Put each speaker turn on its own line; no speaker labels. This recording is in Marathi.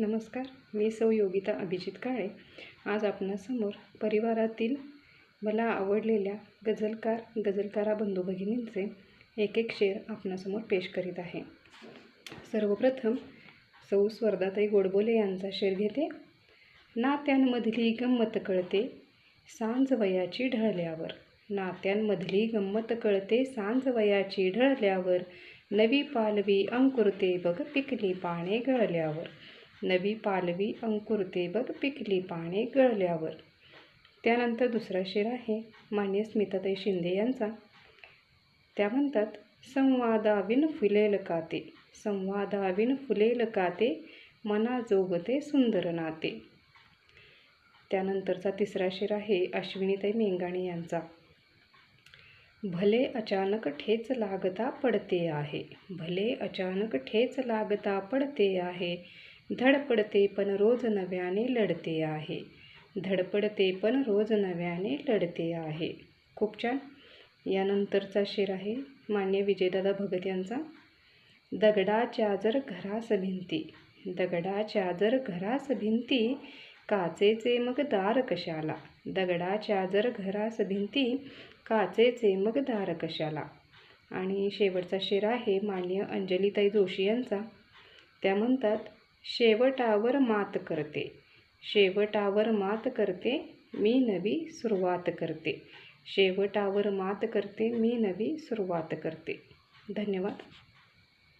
नमस्कार मी सौ योगिता अभिजित काळे. आज आपणासमोर परिवारातील मला आवडलेल्या गझलकार गझलकारा बंधू भगिनींचे एक एक शेर आपणासमोर पेश करीत आहे. सर्वप्रथम सौ स्वर्धाताई गोडबोले यांचा शेर घेते. नात्यांमधली गंमत कळते सांज वयाची ढळल्यावर. नात्यांमधली गंमत कळते सांज वयाची ढळल्यावर. नवी पालवी अंकुरते बघ पिकली पाने गळल्यावर. नवी पालवी अंकुरते बघ पिकली पाने गळल्यावर. त्यानंतर दुसरा शेर आहे मान्य स्मिताताई शिंदे यांचा. त्या म्हणतात संवादाविन फुलेल काते संवादाविन फुलेल काते मना जोगते सुंदर नाते. त्यानंतरचा तिसरा शेर आहे अश्विनीताई मेंगाणे यांचा. भले अचानक ठेच लागता पडते आहे भले अचानक ठेच लागता पडते आहे धडपडते पण रोज नव्याने लढते आहे. धडपडते पण रोज नव्याने लढते आहे. खूप छान. यानंतरचा शेर आहे मान्य विजयदादा भगत यांचा. दगडाच्या जर घरास भिंती दगडाच्या जर घरास भिंती काचेचे मग दार कशाला? दगडाच्या जर घरास भिंती काचेचे मग दार कशाला? आणि शेवटचा शेर आहे मान्य अंजलीताई जोशी यांचा. त्या म्हणतात शेवटावर मात करते. शेवटावर मात करते मी नवी सुरुवात करते. शेवटावर मात करते मी नवी सुरुवात करते. धन्यवाद.